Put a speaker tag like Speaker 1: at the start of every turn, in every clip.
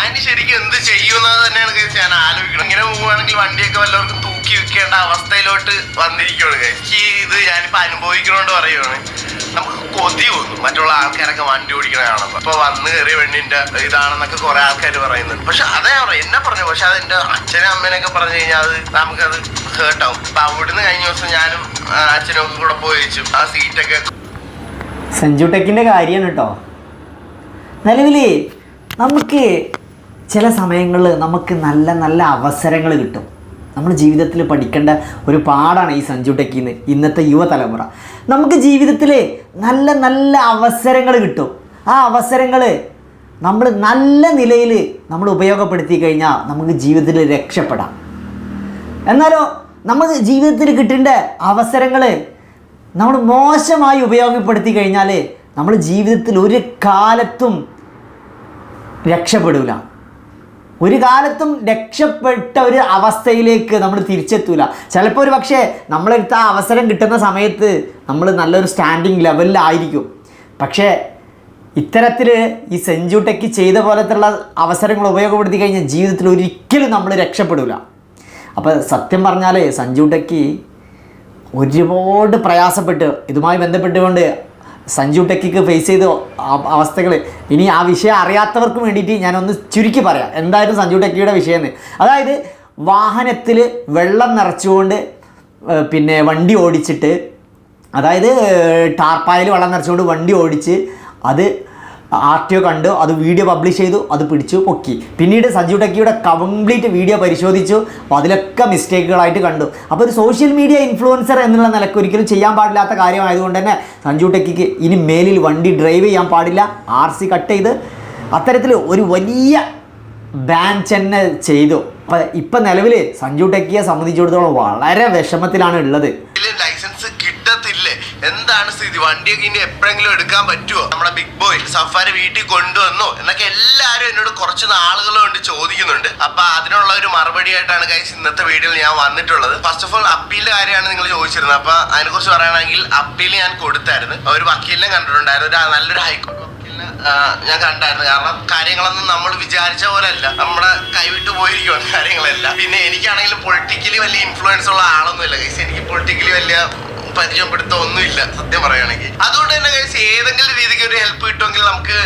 Speaker 1: ഞാൻ ശരിക്കും എന്ത് ചെയ്യുന്നത് തന്നെയാണ് ഞാൻ ആലോചിക്കണം ഇങ്ങനെ പോവുകയാണെങ്കിൽ വണ്ടിയൊക്കെ വല്ലവർക്കും തൂക്കി വെക്കേണ്ട അവസ്ഥയിലോട്ട് വന്നിരിക്കുകയാണ്. എനിക്ക് ഇത് ഞാനിപ്പോ അനുഭവിക്കണോണ്ട് പറയുവാണ്. നമുക്ക് കൊതി തോന്നും മറ്റുള്ള ആൾക്കാരൊക്കെ വണ്ടി ഓടിക്കണ കാണുമ്പോ. അപ്പൊ വന്ന് കയറിയ പെണ്ണിന്റെ ഇതാണെന്നൊക്കെ കുറെ ആൾക്കാർ പറയുന്നുണ്ട്. പക്ഷെ അതേ പറയാം എന്നെ പറഞ്ഞു. പക്ഷെ അത് എന്റെ അച്ഛനും അമ്മേനൊക്കെ പറഞ്ഞു കഴിഞ്ഞാൽ അത് നമുക്കത് ഹേർട്ടാവും അപ്പൊ അവിടുന്ന് കഴിഞ്ഞ ദിവസം ഞാനും അച്ഛനും ഒക്കെ കൂടെ പോയി വെച്ചു. ആ സീറ്റൊക്കെ.
Speaker 2: സഞ്ജു ടെക്കിന്റെ കാര്യമാണ് കേട്ടോ നിലവിൽ നമുക്ക് ചില സമയങ്ങളിൽ നമുക്ക് നല്ല നല്ല അവസരങ്ങൾ കിട്ടും. നമ്മൾ ജീവിതത്തിൽ പഠിക്കേണ്ട ഒരു പാടാണ് ഈ സഞ്ജു ടെക്കിന്ന് ഇന്നത്തെ യുവതലമുറ. നമുക്ക് ജീവിതത്തിൽ നല്ല നല്ല അവസരങ്ങൾ കിട്ടും. ആ അവസരങ്ങൾ നമ്മൾ നല്ല നിലയിൽ നമ്മൾ ഉപയോഗപ്പെടുത്തി കഴിഞ്ഞാൽ നമുക്ക് ജീവിതത്തിൽ രക്ഷപ്പെടാം. എന്നാലോ നമ്മൾ ജീവിതത്തിൽ കിട്ടേണ്ട അവസരങ്ങൾ നമ്മൾ മോശമായി ഉപയോഗപ്പെടുത്തി കഴിഞ്ഞാൽ നമ്മൾ ജീവിതത്തിൽ ഒരു കാലത്തും രക്ഷപ്പെടില്ല ഒരു കാലത്തും രക്ഷപ്പെട്ട ഒരു അവസ്ഥയിലേക്ക് നമ്മൾ തിരിച്ചെത്തൂല. ചിലപ്പോൾ ഒരു പക്ഷേ നമ്മളെടുത്ത ആ അവസരം കിട്ടുന്ന സമയത്ത് നമ്മൾ നല്ലൊരു സ്റ്റാൻഡിങ് ലെവലിലായിരിക്കും പക്ഷേ ഇത്തരത്തിൽ ഈ സെഞ്ചുടെക്ക് ചെയ്ത പോലത്തുള്ള അവസരങ്ങൾ ഉപയോഗപ്പെടുത്തി കഴിഞ്ഞാൽ ജീവിതത്തിൽ ഒരിക്കലും നമ്മൾ രക്ഷപ്പെടില്ല അപ്പോൾ സത്യം പറഞ്ഞാൽ സഞ്ജു ടെക്കി ഒരുപാട് പ്രയാസപ്പെട്ട് ഇതുമായി ബന്ധപ്പെട്ടുകൊണ്ട് സഞ്ജു ടെക്കിക്ക് ഫേസ് ചെയ്ത അവസ്ഥകൾ ഇനി ആ വിഷയം അറിയാത്തവർക്ക് വേണ്ടിയിട്ട് ഞാനൊന്ന് ചുരുക്കി പറയാം. എന്തായാലും സഞ്ജു ടെക്കിയുടെ വിഷയം അതായത് വാഹനത്തിൽ വെള്ളം നിറച്ചുകൊണ്ട് പിന്നെ വണ്ടി ഓടിച്ചിട്ട് അതായത് ടാർപ്പായിൽ വെള്ളം നിറച്ചുകൊണ്ട് വണ്ടി ഓടിച്ച് അത് ആർ ടി ഒ കണ്ടു അത് വീഡിയോ പബ്ലിഷ് ചെയ്തു അത് പിടിച്ചു പൊക്കി. പിന്നീട് സഞ്ജു ടെക്കിയുടെ കംപ്ലീറ്റ് വീഡിയോ പരിശോധിച്ചു. അതിലൊക്കെ മിസ്റ്റേക്കുകളായിട്ട് കണ്ടു. അപ്പോൾ ഒരു സോഷ്യൽ മീഡിയ ഇൻഫ്ലുവൻസർ എന്നുള്ള നിലയ്ക്ക് ഒരിക്കലും ചെയ്യാൻ പാടില്ലാത്ത കാര്യമായതുകൊണ്ട് തന്നെ സഞ്ജു ടെക്കിക്ക് ഇനി മേലിൽ വണ്ടി ഡ്രൈവ് ചെയ്യാൻ പാടില്ല. ആർ സി കട്ട് ചെയ്ത് അത്തരത്തിൽ ഒരു വലിയ ബാൻ തന്നെ ചെയ്തു. അപ്പം ഇപ്പം നിലവിൽ സഞ്ജു ടെക്കിയെ സംബന്ധിച്ചിടത്തോളം വളരെ വിഷമത്തിലാണ് ഉള്ളത്.
Speaker 1: എന്താണ് സ്ഥിതി? വണ്ടിയൊക്കെ ഇനി എപ്പോഴെങ്കിലും എടുക്കാൻ പറ്റുമോ നമ്മുടെ ബിഗ് ബോയ് സഫാരി വീട്ടിൽ കൊണ്ടുവന്നോ എന്നൊക്കെ എല്ലാവരും എന്നോട് കുറച്ച് നാളുകൾ കൊണ്ട് ചോദിക്കുന്നുണ്ട്. അപ്പൊ അതിനുള്ള ഒരു മറുപടി ആയിട്ടാണ് കൈസ് ഇന്നത്തെ വീഡിയോയിൽ ഞാൻ വന്നിട്ടുള്ളത്. ഫസ്റ്റ് ഓഫ് ഓൾ അപ്പീലിന്റെ കാര്യമാണ് നിങ്ങൾ ചോദിച്ചിരുന്നത്. അപ്പൊ അതിനെ കുറിച്ച് പറയുകയാണെങ്കിൽ അപ്പീൽ ഞാൻ കൊടുത്തായിരുന്നു. ഒരു വക്കീലിനെ കണ്ടിട്ടുണ്ടായിരുന്നു. ഒരു നല്ലൊരു ഹൈക്കോടതി ഞാൻ കണ്ടായിരുന്നു. കാരണം കാര്യങ്ങളൊന്നും നമ്മൾ വിചാരിച്ച പോലെയല്ല. നമ്മുടെ കൈവിട്ട് പോയിരിക്കുവാണ് കാര്യങ്ങളെല്ലാം. പിന്നെ എനിക്കാണെങ്കിലും പൊളിറ്റിക്കലി വലിയ ഇൻഫ്ലുവൻസ് ഉള്ള ആളൊന്നുമില്ല കൈസ് എനിക്ക് പൊളിറ്റിക്കലി വലിയ പരിചയപ്പെടുത്ത ഒന്നുമില്ല സത്യം പറയുകയാണെങ്കിൽ. അതുകൊണ്ട് തന്നെ ഏതെങ്കിലും രീതിക്ക് ഒരു ഹെൽപ്പ് കിട്ടുമെങ്കിൽ നമുക്ക്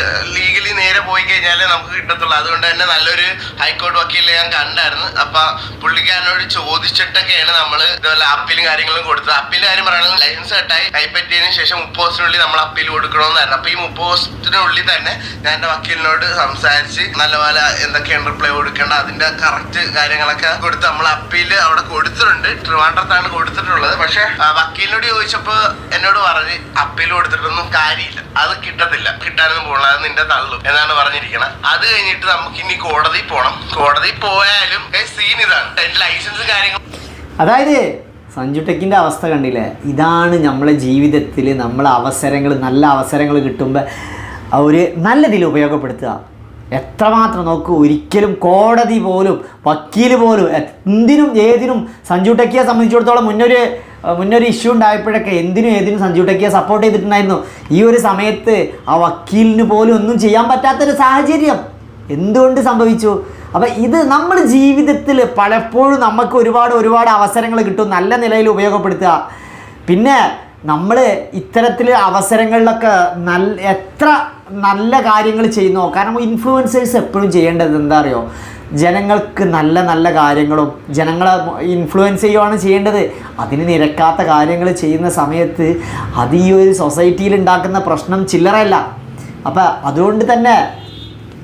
Speaker 1: പോയി കഴിഞ്ഞാലേ നമുക്ക് കിട്ടത്തുള്ളൂ. അതുകൊണ്ട് തന്നെ നല്ലൊരു ഹൈക്കോടതി വക്കീലിനെ ഞാൻ കണ്ടായിരുന്നു. അപ്പൊ പുള്ളിക്കാരനോട് ചോദിച്ചിട്ടൊക്കെയാണ് നമ്മൾ ഇതുപോലെ അപ്പീലും കാര്യങ്ങളും കൊടുത്തത്. അപ്പീലിന്റെ കാര്യം പറയുന്നത് ലൈസൻസ് കട്ടായി കൈപ്പറ്റിയതിനു ശേഷം മുപ്പത് ദിവസത്തിനുള്ളിൽ നമ്മൾ അപ്പീൽ കൊടുക്കണമെന്നായിരുന്നു. അപ്പൊ ഈ മുപ്പത് ദിവസത്തിനുള്ളിൽ തന്നെ ഞാൻ എന്റെ വക്കീലിനോട് സംസാരിച്ച് നല്ലപോലെ എന്തൊക്കെയാണ് റിപ്ലൈ കൊടുക്കേണ്ട അതിന്റെ കറക്റ്റ് കാര്യങ്ങളൊക്കെ കൊടുത്ത് നമ്മൾ അപ്പീൽ അവിടെ കൊടുത്തിട്ടുണ്ട്. ട്രിവാൻഡ്രത്താണ് കൊടുത്തിട്ടുള്ളത്. പക്ഷെ വക്കീലിനോട് ചോദിച്ചപ്പോ എന്നോട് പറഞ്ഞ് അപ്പീൽ കൊടുത്തിട്ടൊന്നും കാര്യമില്ല. അത് കിട്ടത്തില്ല. കിട്ടാനൊന്നും പോകണം അത് നിന്റെ തള്ളും. എന്നാണ് പറഞ്ഞിരിക്കണം. അത് കഴിഞ്ഞിട്ട് നമുക്ക് ഇനി കോടതി പോണം. കോടതി പോയാലും സീൻ ഇതാണ്. ലൈസൻസ് കാര്യങ്ങൾ
Speaker 2: അതായത് സഞ്ജു ടെക്കിന്റെ അവസ്ഥ കണ്ടില്ലേ? ഇതാണ് നമ്മളെ ജീവിതത്തിൽ നമ്മളെ അവസരങ്ങൾ നല്ല അവസരങ്ങൾ കിട്ടുമ്പോൾ ഒരു നല്ല രീതിയിൽ ഉപയോഗപ്പെടുത്തുക. എത്രമാത്രം നോക്കൂ ഒരിക്കലും കോടതി പോലും വക്കീൽ പോലും എന്തിനും ഏതിനും സഞ്ജു ടെക്കിയെ സംബന്ധിച്ചിടത്തോളം മുന്നൊരു മുന്നൊരു ഇഷ്യൂ ഉണ്ടായപ്പോഴൊക്കെ എന്തിനും ഏതിനും സഞ്ജു ടെക്കിയെ സപ്പോർട്ട് ചെയ്തിട്ടുണ്ടായിരുന്നു. ഈ ഒരു സമയത്ത് ആ വക്കീലിന് പോലും ഒന്നും ചെയ്യാൻ പറ്റാത്തൊരു സാഹചര്യം. എന്തുകൊണ്ട് സംഭവിച്ചു? അപ്പം ഇത് നമ്മൾ ജീവിതത്തിൽ പലപ്പോഴും നമുക്ക് ഒരുപാട് ഒരുപാട് അവസരങ്ങൾ കിട്ടും. നല്ല നിലയിൽ ഉപയോഗപ്പെടുത്തുക. പിന്നെ നമ്മൾ ഇത്തരത്തിൽ അവസരങ്ങളിലൊക്കെ നല്ല എത്ര നല്ല കാര്യങ്ങൾ ചെയ്യുന്നോ? കാരണം ഇൻഫ്ലുവൻസേഴ്സ് എപ്പോഴും ചെയ്യേണ്ടത് എന്താ അറിയോ? ജനങ്ങൾക്ക് നല്ല നല്ല കാര്യങ്ങളും ജനങ്ങളെ ഇൻഫ്ലുവൻസ് ചെയ്യുകയാണ് ചെയ്യേണ്ടത്. അതിന് നിരക്കാത്ത കാര്യങ്ങൾ ചെയ്യുന്ന സമയത്ത് അത് ഈ ഒരു സൊസൈറ്റിയിൽ ഉണ്ടാക്കുന്ന പ്രശ്നം ചില്ലറയല്ല. അപ്പം അതുകൊണ്ട് തന്നെ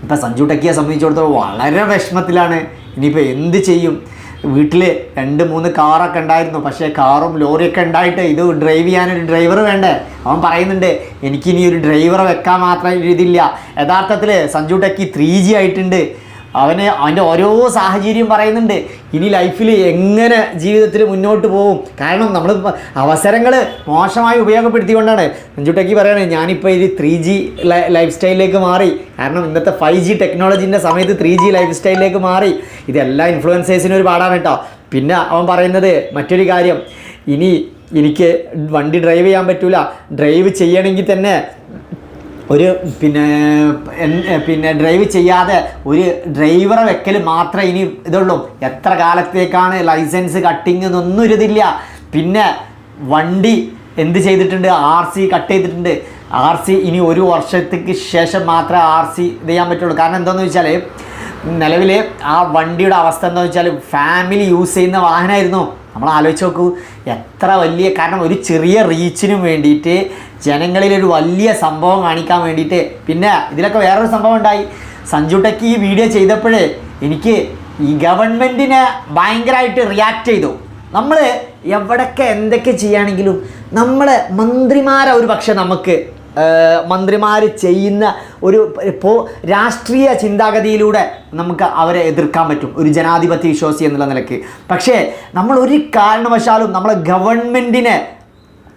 Speaker 2: ഇപ്പം സഞ്ജു ടക്കിയെ സംബന്ധിച്ചിടത്തോളം വളരെ വിഷമത്തിലാണ്. ഇനിയിപ്പോൾ എന്ത് ചെയ്യും? വീട്ടിൽ രണ്ട് മൂന്ന് കാറൊക്കെ ഉണ്ടായിരുന്നു. പക്ഷേ കാറും ലോറിയൊക്കെ ഉണ്ടായിട്ട് ഇത് ഡ്രൈവ് ചെയ്യാനൊരു ഡ്രൈവർ വേണ്ടേ? അവൻ പറയുന്നുണ്ട് എനിക്കിനി ഒരു ഡ്രൈവറെ വെക്കാൻ മാത്രം ഇതില്ല യഥാർത്ഥത്തിൽ സഞ്ജു ടക്കി ത്രീ ജി ആയിട്ടുണ്ട്. അവന് അവന്റെ ഓരോ സാഹചര്യം പറയുന്നുണ്ട്. ഇനി ലൈഫിൽ എങ്ങനെ ജീവിതത്തിൽ മുന്നോട്ട് പോകും കാരണം നമ്മൾ അവസരങ്ങൾ മോശമായി ഉപയോഗപ്പെടുത്തിക്കൊണ്ടാണ്. മഞ്ജുട്ടക്കി പറയണേ ഞാനിപ്പോൾ ഇത് ത്രീ ജി ലൈഫ് സ്റ്റൈലിലേക്ക് മാറി. കാരണം ഇന്നത്തെ ഫൈവ് ജി ടെക്നോളജീന്റെ സമയത്ത് ത്രീ ജി ലൈഫ് സ്റ്റൈലിലേക്ക് മാറി. ഇതെല്ലാ ഇൻഫ്ലുവൻസേഴ്സിനും ഒരു പാടാണ് കേട്ടോ. പിന്നെ അവൻ പറയുന്നത് മറ്റൊരു കാര്യം. ഇനി എനിക്ക് വണ്ടി ഡ്രൈവ് ചെയ്യാൻ പറ്റില്ല ഡ്രൈവ് ചെയ്യണമെങ്കിൽ തന്നെ ഒരു പിന്നെ പിന്നെ ഡ്രൈവ് ചെയ്യാതെ ഒരു ഡ്രൈവറെ വെക്കൽ മാത്രമേ ഇനി ഇതുള്ളൂ. എത്ര കാലത്തേക്കാണ് ലൈസൻസ് കട്ടിങ് എന്നൊന്നും ഒരു പിന്നെ വണ്ടി എന്ത് ചെയ്തിട്ടുണ്ട്? ആർ സി കട്ട് ചെയ്തിട്ടുണ്ട്. ആർ സി ഇനി ഒരു വർഷത്തേക്ക് ശേഷം മാത്രമേ ആർ സി ഇത് ചെയ്യാൻ പറ്റുള്ളൂ. കാരണം എന്താണെന്ന് വെച്ചാൽ നിലവിൽ ആ വണ്ടിയുടെ അവസ്ഥ എന്താണെന്ന് വെച്ചാൽ ഫാമിലി യൂസ് ചെയ്യുന്ന വാഹനമായിരുന്നു നമ്മൾ ആലോചിച്ച് നോക്കൂ എത്ര വലിയ കാരണം ഒരു ചെറിയ റീച്ചിനും വേണ്ടിയിട്ട് ജനങ്ങളിൽ ഒരു വലിയ സംഭവം കാണിക്കാൻ വേണ്ടിയിട്ട്. പിന്നെ ഇതിലൊക്കെ വേറൊരു സംഭവം ഉണ്ടായി. സഞ്ജു ടെക്ക് ഈ വീഡിയോ ചെയ്തപ്പോഴേ എനിക്ക് ഈ ഗവൺമെന്റിനെ ഭയങ്കരമായിട്ട് റിയാക്ട് ചെയ്തു. നമ്മൾ എവിടൊക്കെ എന്തൊക്കെ ചെയ്യുകയാണെങ്കിലും നമ്മളെ മന്ത്രിമാരെ ഒരു പക്ഷെ നമുക്ക് മന്ത്രിമാർ ചെയ്യുന്ന ഒരു ഇപ്പോൾ രാഷ്ട്രീയ ചിന്താഗതിയിലൂടെ നമുക്ക് അവരെ എതിർക്കാൻ പറ്റും. ഒരു ജനാധിപത്യ വിശ്വാസി എന്നുള്ള നിലയ്ക്ക്. പക്ഷേ നമ്മൾ ഒരു കാരണവശാലും നമ്മളെ ഗവൺമെന്റിനെ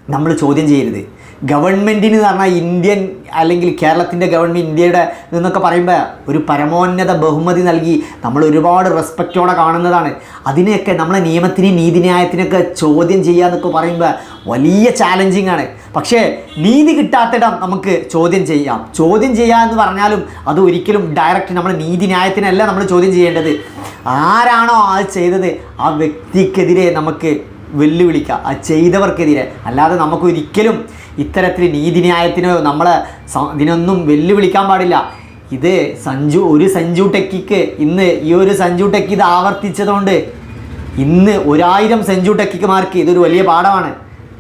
Speaker 2: നമ്മൾ ചോദ്യം ചെയ്യരുത്. ഗവൺമെന്റിന് എന്ന് പറഞ്ഞാൽ ഇന്ത്യൻ അല്ലെങ്കിൽ കേരളത്തിന്റെ ഗവൺമെന്റ് ഇന്ത്യയുടെ എന്നൊക്കെ പറയുമ്പോൾ ഒരു പരമോന്നത ബഹുമതി നൽകി നമ്മൾ ഒരുപാട് റെസ്പെക്റ്റോടെ കാണുന്നതാണ്. അതിനെയൊക്കെ നമ്മളെ നിയമത്തിനെയും നീതിന്യായത്തിനൊക്കെ ചോദ്യം ചെയ്യുക എന്നൊക്കെ പറയുമ്പോൾ വലിയ ചാലഞ്ചിങ് ആണ്. പക്ഷേ നീതി കിട്ടാത്തിടം നമുക്ക് ചോദ്യം ചെയ്യാം. ചോദ്യം ചെയ്യുക എന്ന് പറഞ്ഞാലും അത് ഒരിക്കലും ഡയറക്റ്റ് നമ്മൾ നീതിന്യായത്തിനല്ല നമ്മൾ ചോദ്യം ചെയ്യേണ്ടത്. ആരാണോ ആ ചെയ്തത് ആ വ്യക്തിക്കെതിരെ നമുക്ക് വെല്ലുവിളിക്കുക. ആ ചെയ്തവർക്കെതിരെ. അല്ലാതെ നമുക്ക് ഒരിക്കലും ഇത്തരത്തിൽ നീതിന്യായത്തിനോ നമ്മൾ ഇതിനൊന്നും വെല്ലുവിളിക്കാൻ പാടില്ല. ഇത് സഞ്ജു ഒരു സഞ്ജു ടെക്കിക്ക് ഇന്ന് ഈ ഒരു സഞ്ജു ടെക്ക് ഇത് ആവർത്തിച്ചതുകൊണ്ട് ഇന്ന് ഒരായിരം സഞ്ജു ടെക്കിക്കുമാർക്ക് ഇതൊരു വലിയ പാഠമാണ്.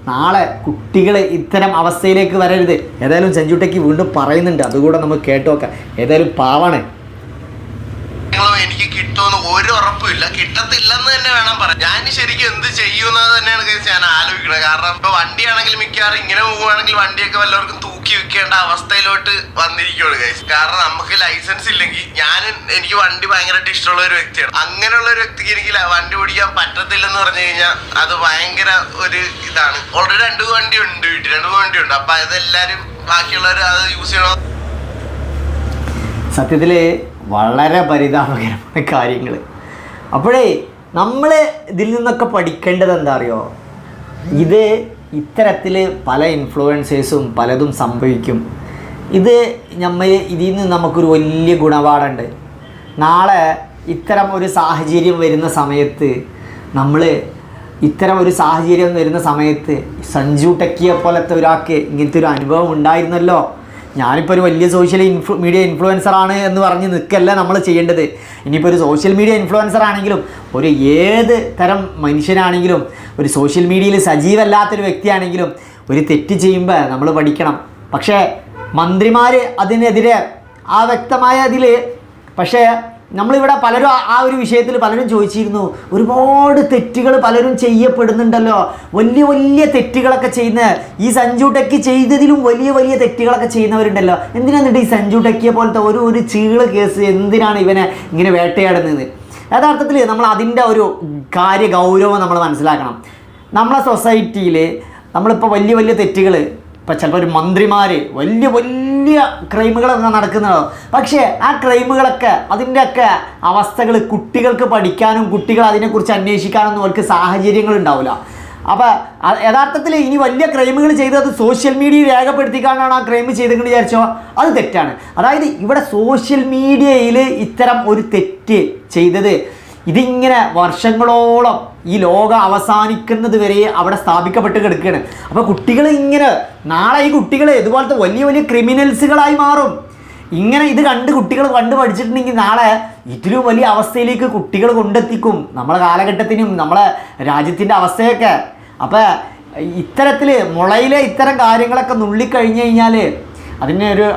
Speaker 2: നാളെ കുട്ടികൾ ഇത്തരം അവസ്ഥയിലേക്ക് വരരുത്. ഏതായാലും സഞ്ജു ടെക്കി വീണ്ടും പറയുന്നുണ്ട്. അതുകൂടെ നമുക്ക് കേട്ടു നോക്കാം. ഏതായാലും പാവാണ്.
Speaker 1: എനിക്ക് കിട്ടുമെന്ന് ഒരു ഉറപ്പുമില്ല കിട്ടത്തില്ലെന്ന് തന്നെ വേണം പറയാം ഞാൻ ശരിക്കും എന്ത് ചെയ്യുന്നത് തന്നെയാണ് കേസ് ഞാൻ ആലോചിക്കുന്നത്. കാരണം ഇപ്പൊ വണ്ടിയാണെങ്കിൽ മിക്കവാറും ഇങ്ങനെ പോവുകയാണെങ്കിൽ വണ്ടിയൊക്കെ വല്ലവർക്കും തൂക്കി വെക്കേണ്ട അവസ്ഥയിലോട്ട് വന്നിരിക്കുകയാണ് കേസ് കാരണം നമുക്ക് ലൈസൻസ് ഇല്ലെങ്കിൽ ഞാൻ എനിക്ക് വണ്ടി ഭയങ്കരമായിട്ട് ഇഷ്ടമുള്ള ഒരു വ്യക്തിയാണ്. അങ്ങനെയുള്ള ഒരു വ്യക്തിക്ക് എനിക്ക് വണ്ടി ഓടിക്കാൻ പറ്റത്തില്ലെന്ന് പറഞ്ഞു കഴിഞ്ഞാൽ അത് ഭയങ്കര ഒരു ഇതാണ്. ഓൾറെഡി രണ്ട് വണ്ടി ഉണ്ട് വീട്ടിൽ. രണ്ട് വണ്ടി ഉണ്ട്. അപ്പൊ അതെല്ലാരും ബാക്കിയുള്ളവർ അത് യൂസ് ചെയ്യണോ?
Speaker 2: സത്യത്തിൽ വളരെ പരിതാപകരമായ കാര്യങ്ങൾ അപ്പോഴേ നമ്മൾ ഇതിൽ നിന്നൊക്കെ പഠിക്കേണ്ടത് എന്താ അറിയോ? ഇത് ഇത്തരത്തിൽ പല ഇൻഫ്ലുവൻസേഴ്സും പലതും സംഭവിക്കും. ഇത് നമ്മൾ ഇതിൽ നിന്ന് നമുക്കൊരു വലിയ ഗുണപാടുണ്ട്. നാളെ ഇത്തരം ഒരു സാഹചര്യം വരുന്ന സമയത്ത് നമ്മൾ ഇത്തരം ഒരു സാഹചര്യം വരുന്ന സമയത്ത് സഞ്ജു ടെക്കിയെ പോലത്തെ ഒരാൾക്ക് ഇങ്ങനത്തെ ഒരു അനുഭവം ഉണ്ടായിരുന്നല്ലോ? ഞാനിപ്പോൾ ഒരു വലിയ സോഷ്യൽ ഇൻഫ്ലു മീഡിയ ഇൻഫ്ലുവൻസർ ആണ് എന്ന് പറഞ്ഞ് നിൽക്കല്ല നമ്മൾ ചെയ്യേണ്ടത്. ഇനിയിപ്പോൾ ഒരു സോഷ്യൽ മീഡിയ ഇൻഫ്ലുവൻസർ ആണെങ്കിലും ഒരു ഏത് തരം മനുഷ്യനാണെങ്കിലും ഒരു സോഷ്യൽ മീഡിയയിൽ സജീവല്ലാത്തൊരു വ്യക്തിയാണെങ്കിലും ഒരു തെറ്റ് ചെയ്യുമ്പോൾ നമ്മൾ പഠിക്കണം. പക്ഷേ മന്ത്രിമാർ അതിനെതിരെ ആ വ്യക്തമായ അതിൽ പക്ഷേ നമ്മളിവിടെ പലരും ആ- ഒരു വിഷയത്തിൽ പലരും ചോദിച്ചിരുന്നു ഒരുപാട് തെറ്റുകൾ പലരും ചെയ്യപ്പെടുന്നുണ്ടല്ലോ. വലിയ വലിയ തെറ്റുകളൊക്കെ ചെയ്യുന്ന ഈ സഞ്ജു ടെക്കി ചെയ്തതിലും വലിയ വലിയ തെറ്റുകളൊക്കെ ചെയ്യുന്നവരുണ്ടല്ലോ. എന്തിനാന്നിട്ട് ഈ സഞ്ജു ടെക്കിയെ പോലത്തെ ഒരു ഒരു ചീൾ കേസ് എന്തിനാണ് ഇവനെ ഇങ്ങനെ വേട്ടയാടുന്നത് യഥാർത്ഥത്തിൽ നമ്മൾ അതിന്റെ ഒരു കാര്യ ഗൗരവം നമ്മൾ മനസ്സിലാക്കണം. നമ്മളെ സൊസൈറ്റിയിൽ നമ്മളിപ്പോൾ വലിയ വലിയ തെറ്റുകൾ ഇപ്പം ചിലപ്പോൾ ഒരു മന്ത്രിമാർ വലിയ വലിയ ക്രൈമുകളൊക്കെ നടക്കുന്നത് പക്ഷേ ആ ക്രൈമുകളൊക്കെ അതിന്റെയൊക്കെ അവസ്ഥകൾ കുട്ടികൾക്ക് പഠിക്കാനും കുട്ടികൾ അതിനെക്കുറിച്ച് അന്വേഷിക്കാനൊന്നും അവർക്ക് സാഹചര്യങ്ങൾ ഉണ്ടാവില്ല. അപ്പോൾ യഥാർത്ഥത്തിൽ ഇനി വലിയ ക്രൈമുകൾ ചെയ്തത് സോഷ്യൽ മീഡിയ രേഖപ്പെടുത്തിക്കാണ്ടാണ് ആ ക്രൈം ചെയ്തെന്ന് വിചാരിച്ചോ? അത് തെറ്റാണ്. അതായത് ഇവിടെ സോഷ്യൽ മീഡിയയിൽ ഇത്തരം ഒരു തെറ്റ് ചെയ്തത് ഇതിങ്ങനെ വർഷങ്ങളോളം ഈ ലോകം അവസാനിക്കുന്നത് വരെ അവിടെ സ്ഥാപിക്കപ്പെട്ട് കിടക്കുകയാണ്. അപ്പോൾ കുട്ടികൾ ഇങ്ങനെ നാളെ ഈ കുട്ടികൾ ഇതുപോലത്തെ വലിയ വലിയ ക്രിമിനൽസുകളായി മാറും. ഇങ്ങനെ ഇത് കണ്ട് കുട്ടികൾ കണ്ട് പഠിച്ചിട്ടുണ്ടെങ്കിൽ നാളെ ഇതിലും വലിയ അവസ്ഥയിലേക്ക് കുട്ടികൾ കൊണ്ടെത്തിക്കും. നമ്മളെ കാലഘട്ടത്തിനും നമ്മളെ രാജ്യത്തിന്റെ അവസ്ഥയൊക്കെ. അപ്പോൾ ഇത്തരത്തിൽ മുളയിലെ ഇത്തരം കാര്യങ്ങളൊക്കെ നുള്ളിക്കഴിഞ്ഞ് കഴിഞ്ഞാൽ അതിന് ഒരു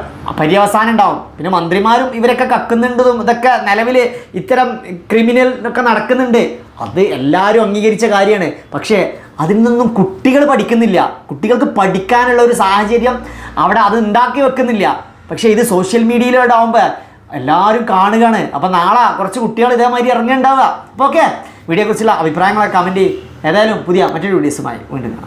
Speaker 2: പര്യവസാനം ഉണ്ടാവും. പിന്നെ മന്ത്രിമാരും ഇവരൊക്കെ കക്കുന്നുണ്ടതും ഇതൊക്കെ നിലവിൽ ഇത്തരം ക്രിമിനൽ ഒക്കെ നടക്കുന്നുണ്ട്. അത് എല്ലാവരും അംഗീകരിച്ച കാര്യമാണ്. പക്ഷേ അതിൽ നിന്നും കുട്ടികൾ പഠിക്കുന്നില്ല. കുട്ടികൾക്ക് പഠിക്കാനുള്ള ഒരു സാഹചര്യം അവിടെ അത് ഉണ്ടാക്കി വെക്കുന്നില്ല. പക്ഷേ ഇത് സോഷ്യൽ മീഡിയയിലൂടെ ആകുമ്പോൾ എല്ലാവരും കാണുകയാണ്. അപ്പം നാളെ കുറച്ച് കുട്ടികൾ ഇതേമാതിരി ഇറങ്ങിയുണ്ടാവുക അപ്പോൾ ഓക്കെ വീഡിയോയെക്കുറിച്ചുള്ള അഭിപ്രായങ്ങളൊക്കെ കമന്റ് ചെയ്യും. ഏതായാലും പുതിയ മറ്റൊരു വീഡിയോസുമായി വീണ്ടും കാണാം.